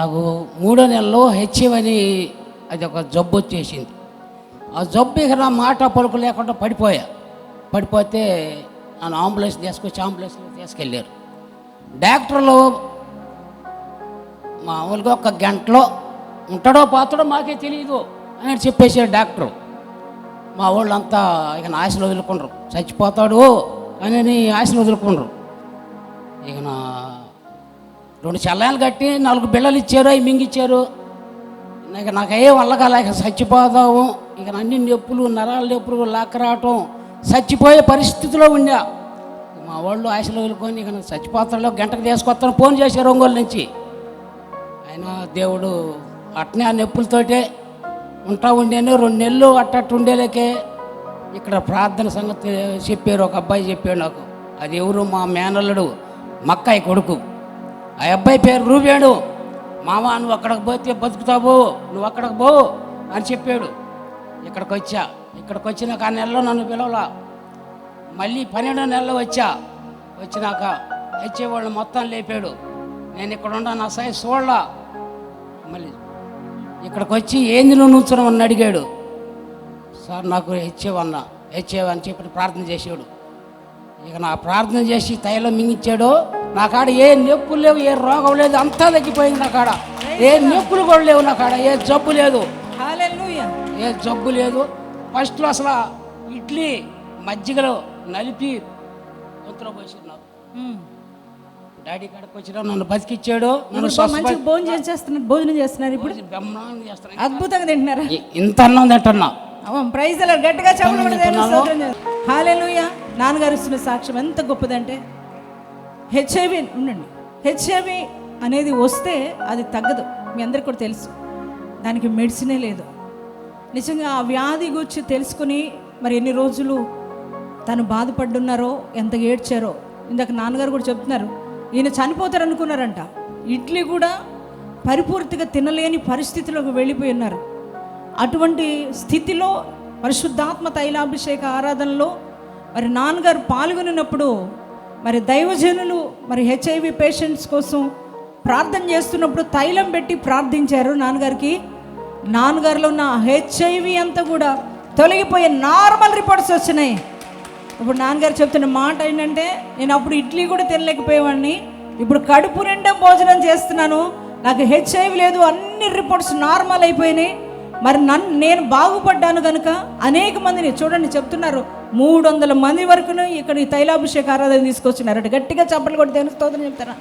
నాకు మూడో నెలలో హెచ్ఎం అని అది ఒక జబ్బు వచ్చేసింది. ఆ జబ్బు ఇక నా మాట పలుకు లేకుండా పడిపోయా. పడిపోతే నన్ను అంబులెన్స్ తీసుకొచ్చి అంబులెన్స్లో తీసుకెళ్ళారు. డాక్టర్లు మామూలుగా ఒక గంటలో ఉంటాడో పోతాడో మాకే తెలియదు అని చెప్పేసాడు డాక్టరు. మా వాళ్ళంతా ఇక నా ఆశలు వదులుకుండ్రు. చచ్చిపోతాడు అని ఆశలు వదులుకుండ్రు. ఇక నా రెండు చల్లాలు కట్టి నాలుగు బిళ్ళలు ఇచ్చారు అవి మింగిచ్చారు. ఇక నాకు ఏ వల్లగాల ఇక చచ్చిపోదాము. ఇక అన్ని నొప్పులు నరాల నొప్పులు లాక్కరావటం చచ్చిపోయే పరిస్థితిలో ఉండా మా వాళ్ళు ఆశలు వదులుకొని ఇక నాకు చచ్చిపోతాడు గంటకు తీసుకొస్తాను ఫోన్ చేశారు ఒంగోలు నుంచి. ఆయన దేవుడు అట్నే ఆ నొప్పులతోటే ఉంటా ఉండేను. రెండు నెలలు అట్టట్టు ఉండేలేకే ఇక్కడ ప్రార్థన సంగతి చెప్పారు ఒక అబ్బాయి చెప్పాడు నాకు. అది ఎవరు? మా మేనల్లుడు మక్కాయి కొడుకు. ఆ అబ్బాయి పేరు రూబేడు మామ నువ్వు అక్కడికి పోతే బతుకుతావు నువ్వు అక్కడికి పో అని చెప్పాడు. ఇక్కడికి వచ్చా ఇక్కడికి వచ్చినాక ఆ నెలలో నన్ను పిలవలా. మళ్ళీ పన్నెండో నెలలో వచ్చా. వచ్చినాక వచ్చేవాళ్ళు మొత్తం లేపాడు. నేను ఇక్కడ ఉండా నా సై చూడలా మళ్ళీ ఇక్కడికి వచ్చి ఏంది నువ్వు నుంచున్నావు అడిగాడు. సార్ నాకు హెచ్చేవన్న హెచ్చేవని చెప్పి ప్రార్థన చేసాడు ఇక నా ప్రార్థన చేసి తైలం మింగిచ్చాడు. నా కాడ ఏ నొప్పులు లేవు ఏ రోగం లేదు అంతా తగ్గిపోయింది నా కాడ. ఏ నొప్పులు కూడా లేవు నా కాడ ఏ జబ్బు లేదు. ఏ జబ్బు లేదు. ఫస్ట్లో అసలు ఇడ్లీ మజ్జిగలో నలిపి గొంతులో పోసినావు ఉమ్. డాడీ కాడికి వచ్చినా నన్ను బతికిచ్చాడు నన్ను భోజనం చేస్తున్నారు భోజనం చేస్తున్నారు ఇప్పుడు? అద్భుతంగా తింటున్నారా? ఇంత అన్నం తింటున్నా. ప్రైజ్ గట్టిగా చెప్పడం నాన్నగారు ఇస్తున్న సాక్ష్యం ఎంత గొప్పదంటే హెచ్ఐవి ఉండండి. హెచ్ఐవి అనేది వస్తే అది తగ్గదు. మీ అందరికి కూడా తెలుసు. దానికి మెడిసినే లేదు. నిజంగా ఆ వ్యాధి గురించి తెలుసుకుని మరి ఎన్ని రోజులు తను బాధపడ్డున్నారో ఎంత ఏడ్చారో ఇందాక నాన్నగారు కూడా చెప్తున్నారు. ఈయన చనిపోతారు అనుకున్నారంట ఇడ్లీ కూడా పరిపూర్తిగా తినలేని పరిస్థితిలోకి వెళ్ళిపోయి ఉన్నారు. అటువంటి స్థితిలో పరిశుద్ధాత్మ తైలాభిషేక ఆరాధనలో మరి నాన్నగారు పాల్గొనినప్పుడు మరి దైవజనులు మరి హెచ్ఐవి పేషెంట్స్ కోసం ప్రార్థన చేస్తున్నప్పుడు తైలం పెట్టి ప్రార్థించారు నాన్నగారికి. నాన్నగారిలో ఉన్న హెచ్ఐవి అంతా కూడా తొలగిపోయే నార్మల్ రిపోర్ట్స్ వచ్చినాయి. ఇప్పుడు నాన్నగారు చెప్తున్న మాట ఏంటంటే నేను అప్పుడు ఇడ్లీ కూడా తినలేకపోయేవాడిని. ఇప్పుడు కడుపు నిండా భోజనం చేస్తున్నాను. నాకు హెచ్ఐవి లేదు అన్ని రిపోర్ట్స్ నార్మల్ అయిపోయినాయి. మరి నన్ను నేను బాగుపడ్డాను కనుక అనేక మందిని చూడండి చెప్తున్నారు. మూడు వందల మంది వరకును ఇక్కడ ఈ తైలాభిషేక ఆరాధన తీసుకొచ్చినారు అంటే గట్టిగా చప్పలు కొట్టి స్తోత్రం చెప్తారా?